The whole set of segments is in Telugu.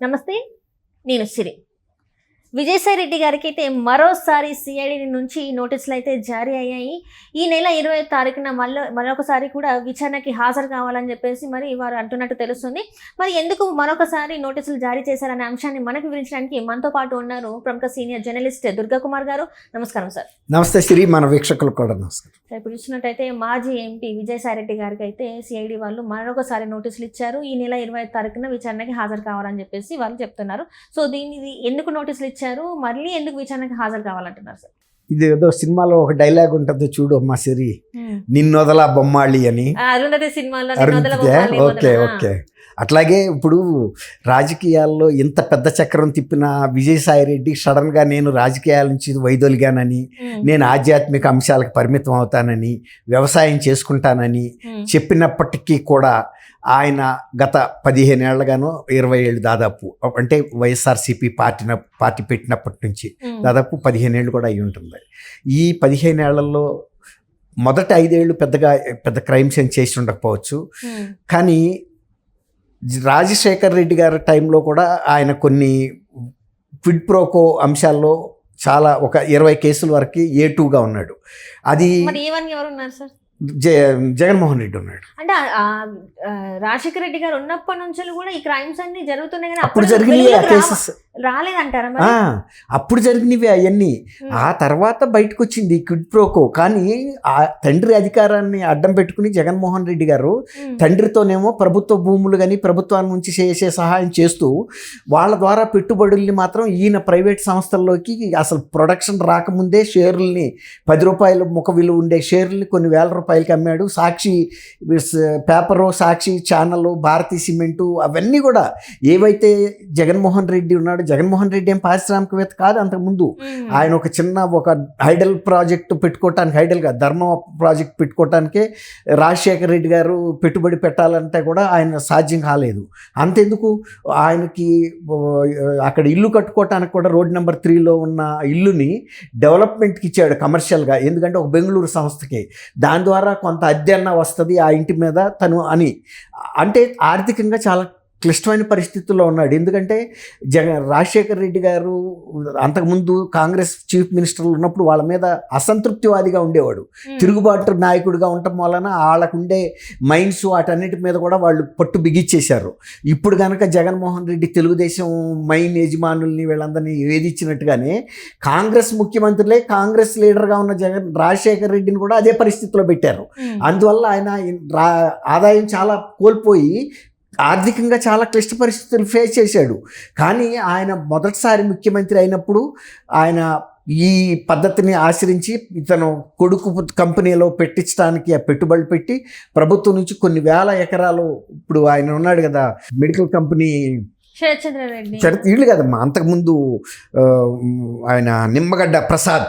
నమస్తే నేను సిరి విజయసాయి రెడ్డి గారికి అయితే మరోసారి సిఐడి నుంచి నోటీసులు అయితే జారీ అయ్యాయి. ఈ నెల ఇరవై తారీఖున మళ్ళీ మరొకసారి కూడా విచారణకి హాజరు కావాలని చెప్పేసి మరి వారు అంటున్నట్టు తెలుస్తుంది. మరి ఎందుకు మరొకసారి నోటీసులు జారీ చేశారనే అంశాన్ని మనకు వివరించడానికి మనతో పాటు ఉన్నారు ప్రముఖ సీనియర్ జర్నలిస్ట్ దుర్గా కుమార్ గారు. నమస్కారం సార్. నమస్తే శ్రీ మన వీక్షకులకు కూడా నమస్కారం. సో ఇప్పుడు చూసినట్టయితే మాజీ ఎంపీ విజయసాయి రెడ్డి గారికి అయితే సిఐడి వాళ్ళు మరొకసారి నోటీసులు ఇచ్చారు. ఈ నెల ఇరవై తారీఖున విచారణకి హాజరు కావాలని చెప్పేసి వాళ్ళు చెప్తున్నారు. సో ఇది ఎందుకు నోటీసులు ఇచ్చారు. మళ్ళీ ఎందుకు విచారణకి హాజరు కావాలంటున్నారు సార్? ఇది ఏదో సినిమాలో ఒక డైలాగ్ ఉంటుంది చూడు అమ్మా సిరి. నిన్నొదల బొమ్మాళి అని. ఓకే. ఓకే అట్లాగే ఇప్పుడు రాజకీయాల్లో ఇంత పెద్ద చక్రం తిప్పిన విజయసాయి రెడ్డి సడన్గా నేను రాజకీయాల నుంచి వైదొలిగానని నేను ఆధ్యాత్మిక అంశాలకు పరిమితం అవుతానని వ్యవసాయం చేసుకుంటానని చెప్పినప్పటికీ కూడా ఆయన గత పదిహేను ఏళ్ళగానో ఇరవై ఏళ్ళు దాదాపు అంటే వైఎస్ఆర్సీపీ పార్టీ పార్టీ పెట్టినప్పటి నుంచి దాదాపు పదిహేను ఏళ్ళు కూడా అయి ఉంటుంది. ఈ పదిహేను ఏళ్ళలో మొదటి ఐదేళ్ళు పెద్దగా పెద్ద క్రైమ్స్ ఏం చేసి ఉండకపోవచ్చు. కానీ రాజశేఖర్ రెడ్డి గారి టైంలో కూడా ఆయన కొన్ని క్విడ్ ప్రోకో అంశాల్లో చాలా ఒక ఇరవై కేసుల వరకు ఏ టూగా ఉన్నాడు. అది జగన్మోహన్ రెడ్డి ఉన్నాడు. అంటే రాజశేఖర రెడ్డి గారు ఉన్నప్పటి నుంచి కూడా ఈ క్రైమ్స్ అన్ని జరుగుతున్నాయి కానీ అప్పుడు రావ- కేసెస్. రాలేదంటారా అప్పుడు జరిగినవి అవన్నీ. ఆ తర్వాత బయటకు వచ్చింది క్విడ్ ప్రోకో. కానీ ఆ తండ్రి అధికారాన్ని అడ్డం పెట్టుకుని జగన్మోహన్ రెడ్డి గారు తండ్రితోనేమో ప్రభుత్వ భూములు కానీ ప్రభుత్వాన్ని నుంచి చేసే సహాయం చేస్తూ వాళ్ళ ద్వారా పెట్టుబడుల్ని మాత్రం ఈయన ప్రైవేట్ సంస్థల్లోకి అసలు ప్రొడక్షన్ రాకముందే షేర్లని పది రూపాయల ముఖ విలువ ఉండే షేర్లని కొన్ని వేల రూపాయలకి అమ్మాడు. Sakshi paper Sakshi channel Bharathi cement అవన్నీ కూడా ఏవైతే జగన్మోహన్ రెడ్డి ఉన్నాడో జగన్మోహన్ రెడ్డి ఏం పారిశ్రామికవేత్త కాదు అంతకుముందు. ఆయన ఒక చిన్న ఒక హైడల్ ప్రాజెక్ట్ పెట్టుకోవటానికి హైడల్గా ధర్మ ప్రాజెక్ట్ పెట్టుకోవటానికే రాజశేఖర రెడ్డి గారు పెట్టుబడి పెట్టాలంటే కూడా ఆయన సాధ్యం కాలేదు. అంతెందుకు? ఆయనకి అక్కడ ఇల్లు కట్టుకోవటానికి కూడా రోడ్ నెంబర్ త్రీలో ఉన్న ఇల్లుని డెవలప్మెంట్కి ఇచ్చాడు కమర్షియల్గా. ఎందుకంటే ఒక బెంగళూరు సంస్థకి. దాని ద్వారా కొంత అన్న వస్తుంది ఆ ఇంటి మీద తను అని. అంటే ఆర్థికంగా చాలా క్లిష్టమైన పరిస్థితుల్లో ఉన్నాడు. ఎందుకంటే జగ రాజశేఖర్ రెడ్డి గారు అంతకుముందు కాంగ్రెస్ చీఫ్ మినిస్టర్లు ఉన్నప్పుడు వాళ్ళ మీద అసంతృప్తివాదిగా ఉండేవాడు. తిరుగుబాటు నాయకుడిగా ఉండటం వలన వాళ్ళకు ఉండే మైండ్స్ వాటన్నిటి మీద కూడా వాళ్ళు పట్టు బిగిచ్చేశారు. ఇప్పుడు కనుక జగన్మోహన్ రెడ్డి తెలుగుదేశం మైన్ యజమానుల్ని వీళ్ళందరినీ వేధించినట్టుగానే కాంగ్రెస్ ముఖ్యమంత్రులే కాంగ్రెస్ లీడర్గా ఉన్న జగన్ రాజశేఖర్ రెడ్డిని కూడా అదే పరిస్థితిలో పెట్టారు. అందువల్ల ఆయన రా ఆదాయం చాలా కోల్పోయి ఆర్థికంగా చాలా క్లిష్ట పరిస్థితులు ఫేస్ చేశాడు. కానీ ఆయన మొదటిసారి ముఖ్యమంత్రి అయినప్పుడు ఆయన ఈ పద్ధతిని ఆశ్రయించి ఇతను కొడుకు కంపెనీలో పెట్టించడానికి ఆ పెట్టుబడులు పెట్టి ప్రభుత్వం నుంచి కొన్ని వేల ఎకరాలు ఇప్పుడు ఆయన ఉన్నాడు కదా మెడికల్ కంపెనీ చరిత్ర వీళ్ళు కదమ్మా అంతకుముందు ఆయన నిమ్మగడ్డ ప్రసాద్.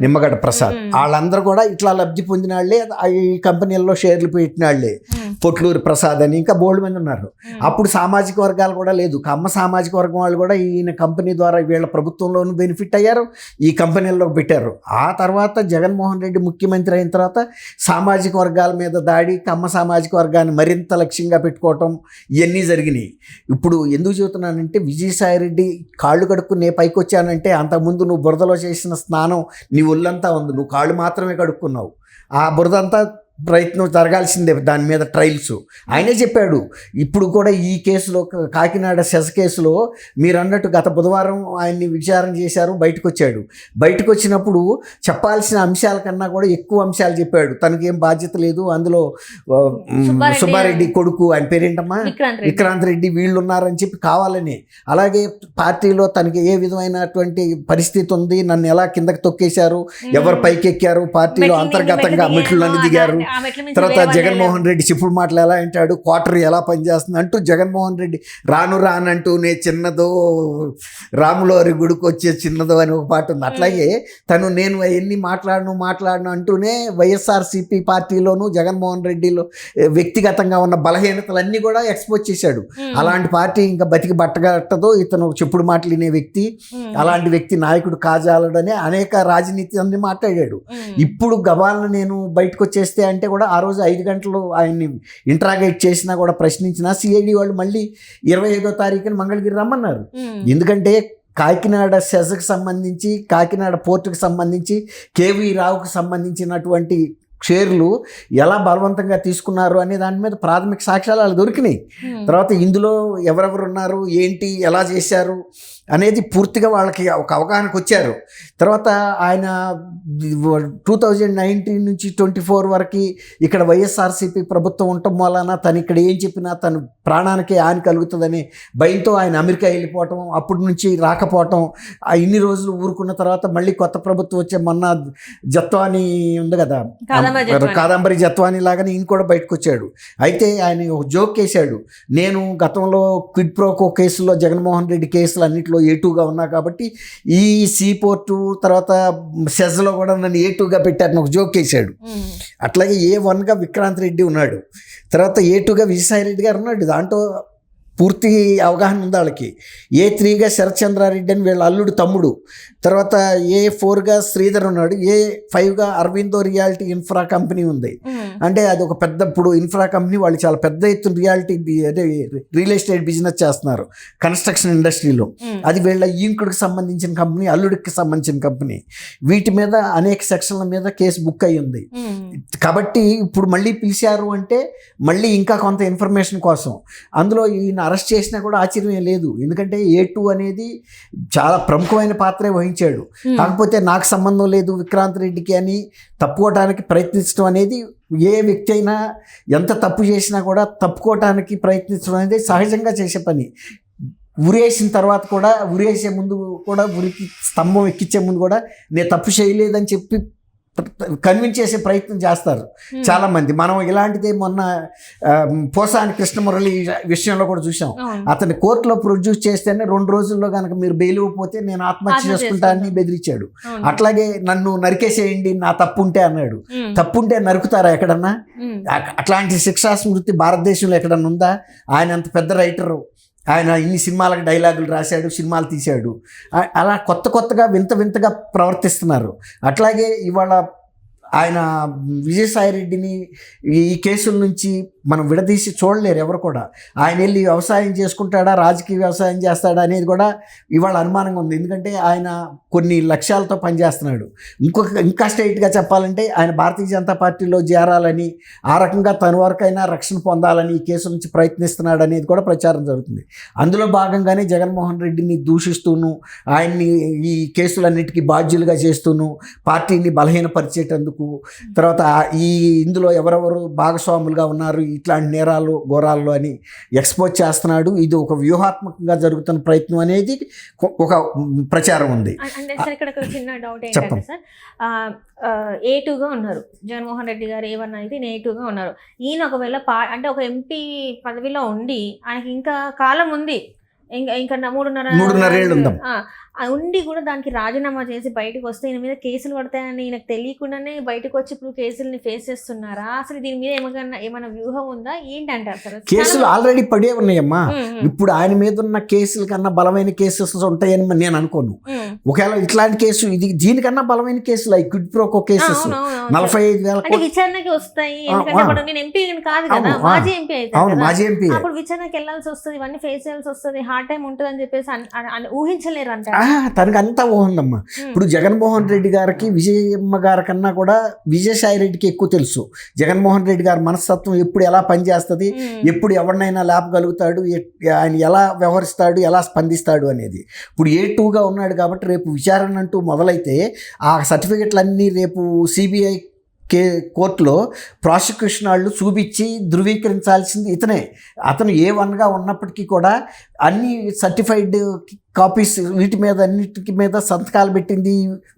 నిమ్మగడ్డ. ప్రసాద్. వాళ్ళందరూ కూడా ఇట్లా లబ్ధి పొందిన వాళ్ళే ఈ కంపెనీల్లో షేర్లు పెట్టిన వాళ్ళే. పొట్లూరు ప్రసాద్ అని ఇంకా బోల్డ్ మంది ఉన్నారు. అప్పుడు సామాజిక వర్గాలు కూడా లేదు. కమ్మ సామాజిక వర్గం వాళ్ళు కూడా ఈయన కంపెనీ ద్వారా వీళ్ళ ప్రభుత్వంలోనూ బెనిఫిట్ అయ్యారు ఈ కంపెనీల్లో పెట్టారు. ఆ తర్వాత జగన్మోహన్ రెడ్డి ముఖ్యమంత్రి అయిన తర్వాత సామాజిక వర్గాల మీద దాడి కమ్మ సామాజిక వర్గాన్ని మరింత లక్ష్యంగా పెట్టుకోవటం ఇవన్నీ జరిగినాయి. ఇప్పుడు ఎందుకు చెబుతున్నానంటే విజయసాయి రెడ్డి కాళ్ళు కడుక్కుని నే పైకి వచ్చానంటే అంతకుముందు నువ్వు బురదలో చేసిన స్నానం నీ ఒళ్ళంతా ఉంది. నువ్వు కాళ్ళు మాత్రమే కడుక్కున్నావు. ఆ బురద అంతా ప్రయత్నం జరగాల్సిందే దాని మీద ట్రయల్స్ ఆయనే చెప్పాడు ఇప్పుడు కూడా ఈ కేసులో కాకినాడ సెస్ కేసులో మీరు అన్నట్టు గత బుధవారం ఆయన్ని విచారణ చేశారు బయటకు వచ్చాడు బయటకు వచ్చినప్పుడు చెప్పాల్సిన అంశాల కన్నా కూడా ఎక్కువ అంశాలు చెప్పాడు. తనకేం బాధ్యత లేదు అందులో సుబ్బారెడ్డి- కొడుకు ఆయన పేరేంటమ్మా? విక్రాంత్ రెడ్డి. వీళ్ళు ఉన్నారని చెప్పి కావాలని. అలాగే పార్టీలో తనకి ఏ విధమైనటువంటి పరిస్థితి ఉంది నన్ను ఎలా కిందకి తొక్కేశారు ఎవరు పైకి ఎక్కారు పార్టీలో అంతర్గతంగా మెట్లు మెట్లని దిగాను, దిగారు. తర్వాత జగన్మోహన్ రెడ్డి చెప్పుడు మాటలు ఎలా అంటాడు క్వార్టర్ ఎలా పనిచేస్తుంది? అంటూ జగన్మోహన్ రెడ్డి రాను రానంటూ నే చిన్నదో రాములోరి గుడికి వచ్చే చిన్నదో అని ఒక పాట ఉంది. అట్లాగే తను నేను అవన్నీ మాట్లాడను మాట్లాడను అంటూనే వైఎస్ఆర్సీపీ పార్టీలోను జగన్మోహన్ రెడ్డిలో వ్యక్తిగతంగా ఉన్న బలహీనతలన్నీ కూడా ఎక్స్పోజ్ చేశాడు. అలాంటి పార్టీ ఇంకా బతికి బట్టగట్టదో ఇతను చెప్పుడు మాటలు వినే వ్యక్తి అలాంటి వ్యక్తి నాయకుడు కాజాలడని అనేక రాజనీతి అన్ని మాట్లాడాడు. ఇప్పుడు గబాలను నేను బయటకు వచ్చేస్తే అంటే కూడా ఆ రోజు ఐదు గంటలు ఆయన్ని ఇంట్రాగేట్ చేసినా కూడా ప్రశ్నించినా సిఐడి వాళ్ళు మళ్ళీ ఇరవై ఐదో తారీఖున మంగళగిరి రమ్మన్నారు. ఎందుకంటే కాకినాడ సెజ్కి సంబంధించి కాకినాడ పోర్టుకు సంబంధించి కేవీ రావుకు సంబంధించినటువంటి షేర్లు ఎలా బలవంతంగా తీసుకున్నారు అనే దాని మీద ప్రాథమిక సాక్ష్యాలు దొరికినాయి. తర్వాత ఇందులో ఎవరెవరు ఉన్నారు ఏంటి ఎలా చేశారు అనేది పూర్తిగా వాళ్ళకి ఒక అవగాహనకు వచ్చారు తర్వాత ఆయన టూ థౌజండ్ నైన్టీన్ నుంచి ట్వంటీ ఫోర్ వరకు ఇక్కడ వైఎస్ఆర్సీపీ ప్రభుత్వం ఉండటం వలన తను ఇక్కడ ఏం చెప్పినా తను ప్రాణానికి హాని కలుగుతుందని భయంతో ఆయన అమెరికా వెళ్ళిపోవటం అప్పటి నుంచి రాకపోవటం ఆ ఇన్ని రోజులు ఊరుకున్న తర్వాత మళ్ళీ కొత్త ప్రభుత్వం వచ్చే మొన్న జత్వాని ఉంది కదా? కాదంబరి జత్వాని. కాదంబరి జత్వాని లాగానే ఈయన కూడా బయటకు వచ్చాడు అయితే ఆయన ఒక జోక్ వేశాడు నేను గతంలో క్విడ్ ప్రోకో కేసులో జగన్మోహన్ రెడ్డి కేసులు అన్నింటిలో ఏ టూగా ఉన్నా కాబట్టి ఈ సీ పోర్టు తర్వాత సెజ్లో కూడా నన్ను ఏ టూగా పెట్టారని ఒక జోక్ వేశాడు ఉమ్. అట్లాగే ఏ వన్గా విక్రాంత్ రెడ్డి ఉన్నాడు. తర్వాత ఏ టూగా విజయసాయి రెడ్డి గారు ఉన్నాడు. దాంట్లో పూర్తి అవగాహన ఉంది వాళ్ళకి. ఏ త్రీగా శరత్చంద్రారెడ్డి అని వీళ్ళ అల్లుడు తమ్ముడు. తర్వాత ఏ ఫోర్గా శ్రీధర్ ఉన్నాడు. ఏ ఫైవ్గా అరవిందో రియాలిటీ ఇన్ఫ్రా కంపెనీ ఉంది. అంటే అది ఒక పెద్ద ఇప్పుడు ఇన్ఫ్రా కంపెనీ వాళ్ళు చాలా పెద్ద ఎత్తున రియాలిటీ అదే రియల్ ఎస్టేట్ బిజినెస్ చేస్తున్నారు. కన్స్ట్రక్షన్ ఇండస్ట్రీలో. అది వీళ్ళ ఈంకుడికి సంబంధించిన కంపెనీ అల్లుడికి సంబంధించిన కంపెనీ. వీటి మీద అనేక సెక్షన్ల మీద కేసు బుక్ అయి ఉంది. కాబట్టి ఇప్పుడు మళ్ళీ పిలిచారు అంటే మళ్ళీ ఇంకా కొంత ఇన్ఫర్మేషన్ కోసం. అందులో ఈయన అరెస్ట్ చేసినా కూడా ఆశ్చర్యం లేదు. ఎందుకంటే ఏ టూ అనేది చాలా ప్రముఖమైన పాత్రే వహించాడు. కాకపోతే నాకు సంబంధం లేదు విక్రాంత్ రెడ్డికి అని తప్పుకోవటానికి ప్రయత్నించడం అనేది ఏ వ్యక్తి అయినా ఎంత తప్పు చేసినా కూడా తప్పుకోవటానికి ప్రయత్నించడం అనేది సహజంగా చేసే పని. ఉరేసిన తర్వాత కూడా ఉరేసే ముందు కూడా ఉరికి స్తంభం ఎక్కించే ముందు కూడా నేను తప్పు చేయలేదని చెప్పి కన్విన్స్ చేసే ప్రయత్నం చేస్తారు ఉమ్. చాలా మంది మనం ఇలాంటిదే మొన్న పోసాని కృష్ణమురళి విషయంలో కూడా చూసాం. అతని కోర్టులో ప్రొడ్యూస్ చేస్తేనే రెండు రోజుల్లో కనుక మీరు బెయిల్ నేను ఆత్మహత్య ఆత్మహత్య చేసుకుంటా అని చేసుకుంటా. బెదిరించాడు. అట్లాగే నన్ను నరికేసేయండి నా తప్పు ఉంటే అన్నాడు ఉమ్. తప్పుంటే నరుకుతారా ఎక్కడన్నా. అ- అట్లాంటి శిక్షా స్మృతి భారతదేశంలో ఎక్కడన్నా ఉందా ఆయన అంత పెద్ద రైటరు ఆయన ఇన్ని సినిమాలకు డైలాగులు రాశాడు సినిమాలు తీశాడు. అలా కొత్త కొత్తగా వింత వింతగా ప్రవర్తిస్తున్నారు. అట్లాగే ఇవాళ ఆయన విజయసాయి రెడ్డిని ఈ కేసుల నుంచి మనం విడదీసి చూడలేరు ఎవరు కూడా. ఆయన వెళ్ళి వ్యవసాయం చేసుకుంటాడా రాజకీయ వ్యవసాయం చేస్తాడా అనేది కూడా ఇవాళ అనుమానంగా ఉంది. ఎందుకంటే ఆయన కొన్ని లక్ష్యాలతో పనిచేస్తున్నాడు. ఇంకొక ఇంకా స్ట్రైట్గా చెప్పాలంటే ఆయన భారతీయ జనతా పార్టీలో చేరాలని ఆ రకంగా తన వరకైనా రక్షణ పొందాలని ఈ కేసు నుంచి ప్రయత్నిస్తున్నాడు అనేది కూడా ప్రచారం జరుగుతుంది. అందులో భాగంగానే జగన్మోహన్ రెడ్డిని దూషిస్తూను ఆయన్ని ఈ కేసులన్నిటికీ బాధ్యులుగా చేస్తూను పార్టీని బలహీనపరిచేటందుకు తర్వాత ఈ ఇందులో ఎవరెవరు భాగస్వాములుగా ఉన్నారు ఇట్లాంటి నేరాలు ఘోరాల్లో అని ఎక్స్పోజ్ చేస్తున్నాడు. ఇది ఒక వ్యూహాత్మకంగా జరుగుతున్న ప్రయత్నం అనేది ఒక ప్రచారం ఉంది. ఇక్కడ చిన్న డౌట్ ఏంటంటే. సార్ ఏ టూగా ఉన్నారు. జగన్మోహన్ రెడ్డి గారు ఏ వన్ అయితే ఏ టూగా ఉన్నారు. ఈయన ఒకవేళ పా అంటే ఒక ఎంపీ పదవిలో ఉండి ఆయనకి ఇంకా కాలం ఉంది. ఇంకా ఇంకా నా- మూడున్నర ఉండి కూడా దానికి రాజీనామా చేసి బయటకు వస్తే ఈయన మీద కేసులు పడతాయని ఈయనకు తెలియకుండానే బయటకు వచ్చి ఇప్పుడు కేసుల్ని ఫేస్ చేస్తున్నారా? అసలు దీని మీద ఏమైనా ఏమైనా వ్యూహం ఉందా? ఏంటంటారు సార్? కేసులు ఆల్రెడీ పడే ఉన్నాయమ్మా. ఇప్పుడు ఆయన మీద ఉన్న కేసుల కన్నా బలమైన కేసెస్ ఉంటాయని నేను అనుకోను. ఒకవేళ ఇట్లాంటి కేసు ఇది దీనికన్నా బలమైన కేసులు అవి క్విడ్ ప్రోకో కేసెస్. నలభై ఐదు వేల విచారణకి వస్తాయి నేను ఎంపీ కాదు కదా. మాజీ ఎంపీ అయితే అవును మాజీ ఎంపీ. అప్పుడు విచారణకి వెళ్ళాల్సి వస్తుంది ఇవన్నీ ఫేస్ చేయాల్సి వస్తుంది హార్డ్ టైం ఉంటుంది అని చెప్పేసి ఊహించలేరు అంట తనకు అంతా ఊహందమ్మా ఇప్పుడు జగన్మోహన్ రెడ్డి గారికి విజయమ్మ గారి కన్నా కూడా విజయసాయి రెడ్డికి ఎక్కువ తెలుసు. జగన్మోహన్ రెడ్డి గారి మనస్తత్వం ఎప్పుడు ఎలా పనిచేస్తుంది ఎప్పుడు ఎవరినైనా లేపగలుగుతాడు ఆయన ఎలా వ్యవహరిస్తాడు ఎలా స్పందిస్తాడు అనేది. ఇప్పుడు ఏ టూగా ఉన్నాడు కాబట్టి రేపు విచారణ అంటూ మొదలైతే ఆ సర్టిఫికెట్లన్నీ రేపు సిబిఐ కే కోర్టులో ప్రాసిక్యూషన్ వాళ్ళు చూపించి ధృవీకరించాల్సింది ఇతనే. అతను ఏ వన్గా ఉన్నప్పటికీ కూడా అన్ని సర్టిఫైడ్ కాపీస్ వీటి మీద అన్నిటి మీద సంతకాలు పెట్టింది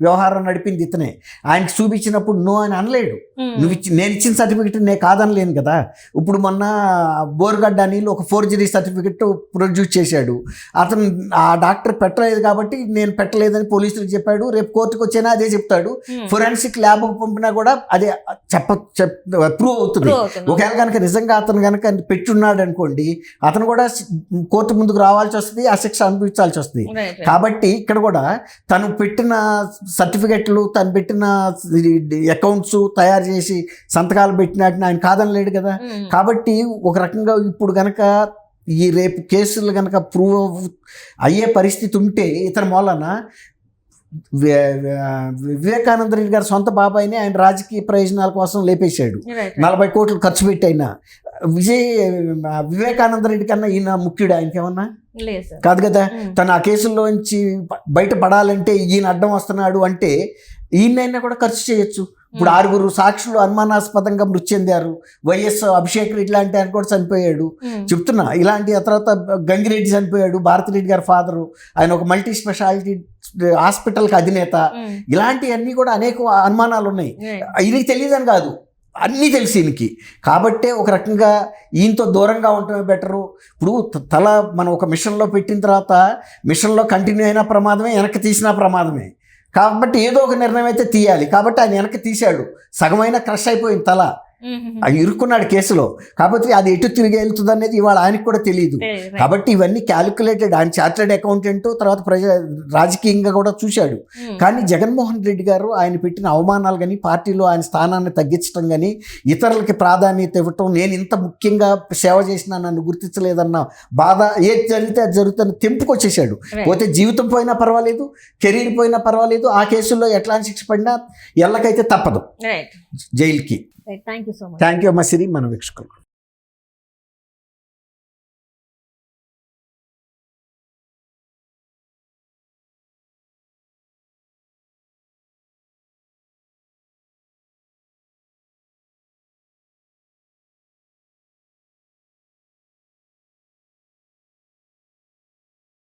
వ్యవహారం నడిపింది ఇతనే. ఆయనకి చూపించినప్పుడు నో అని అనలేడు. నువ్వు ఇచ్చి నేను ఇచ్చిన సర్టిఫికెట్ నేను కాదనలేను కదా. ఇప్పుడు మొన్న బోర్గడ్డ అనిల్ ఒక ఫోర్జరీ సర్టిఫికెట్ ప్రొడ్యూస్ చేశాడు. అతను ఆ డాక్టర్ పెట్టలేదు కాబట్టి నేను పెట్టలేదని పోలీసులకు చెప్పాడు. రేపు కోర్టుకు వచ్చైనా అదే చెప్తాడు. ఫొరెన్సిక్ ల్యాబ్ పంపినా కూడా అదే చెప్ప చెప్ ప్రూవ్ అవుతుంది. ఒకవేళ కనుక నిజంగా అతను కనుక పెట్టున్నాడు అనుకోండి అతను కూడా కోర్టు ముందుకు రావాల్సి వస్తుంది ఆ శిక్ష అనుభవించాల్సి వస్తుంది. Right. కాబట్టి ఇక్కడ కూడా తను పెట్టిన సర్టిఫికెట్లు తను పెట్టిన అకౌంట్స్ తయారు చేసి సంతకాలు పెట్టినట్టు ఆయన కాదనలేడు కదా ఉమ్. కాబట్టి ఒక రకంగా ఇప్పుడు గనక ఈ రేపు కేసులు గనక ప్రూవ్ అయ్యే పరిస్థితి ఉంటే ఇతని మూలన వివేకానంద రెడ్డి గారి సొంత బాబాయిని ఆయన రాజకీయ ప్రయోజనాల కోసం లేపేశాడు. నలభై కోట్లు ఖర్చు పెట్టి అయినా విజయ్ వివేకానంద రెడ్డి కన్నా ఈయన ముఖ్యుడు ఆయనకి ఏమన్నా కాదు కదా. తను ఆ కేసుల్లోంచి బయటపడాలంటే ఈయన అడ్డం వస్తున్నాడు అంటే ఈయనైనా కూడా ఖర్చు చేయొచ్చు ఇప్పుడు. ఆరుగురు సాక్షులు అనుమానాస్పదంగా మృతి చెందారు వైఎస్ అభిషేక్ రెడ్డి లాంటి ఆయన కూడా చనిపోయాడు. చెప్తున్నా ఇలాంటి ఆ తర్వాత గంగిరెడ్డి చనిపోయాడు భారతిరెడ్డి గారి ఫాదరు ఆయన ఒక మల్టీ స్పెషాలిటీ హాస్పిటల్కి అధినేత. ఇలాంటివన్నీ కూడా అనేక అనుమానాలు ఉన్నాయి. ఈయనకి తెలియదని కాదు అన్నీ తెలిసి ఈయనకి. కాబట్టే ఒక రకంగా ఈయనతో దూరంగా ఉండటమే బెటరు. ఇప్పుడు తల మనం ఒక మిషన్లో పెట్టిన తర్వాత మిషన్లో కంటిన్యూ అయినా ప్రమాదమే వెనక్కి తీసినా ప్రమాదమే. కాబట్టి ఏదో ఒక నిర్ణయం అయితే తీయాలి. కాబట్టి ఆయన వెనక్కి తీశాడు. సగమైన క్రష్ అయిపోయింది తల. ఇరుక్కున్నాడు కేసులో. కాబట్టి అది ఎటు తిరిగి వెళ్తుంది అనేది ఇవాళ ఆయనకు కూడా తెలియదు. కాబట్టి ఇవన్నీ క్యాలిక్యులేటెడ్ ఆయన చార్టెడ్ అకౌంటెంట్ తర్వాత ప్రజ రాజకీయంగా కూడా చూశాడు. కానీ జగన్మోహన్ రెడ్డి గారు ఆయన పెట్టిన అవమానాలు కానీ పార్టీలో ఆయన స్థానాన్ని తగ్గించడం కానీ ఇతరులకి ప్రాధాన్యత ఇవ్వటం నేను ఇంత ముఖ్యంగా సేవ చేసినా నన్ను గుర్తించలేదన్న బాధ ఏది జరిగితే అది జరుగుతుంది తెంపుకొచ్చేసాడు. పోతే జీవితం పోయినా పర్వాలేదు కెరీర్ పోయినా పర్వాలేదు ఆ కేసుల్లో ఎట్లాంటి శిక్ష పడినా ఎల్లకైతే తప్పదు. జైలుకి. Thank you so much thank you అమ్మ సిరి మన వీక్షకులు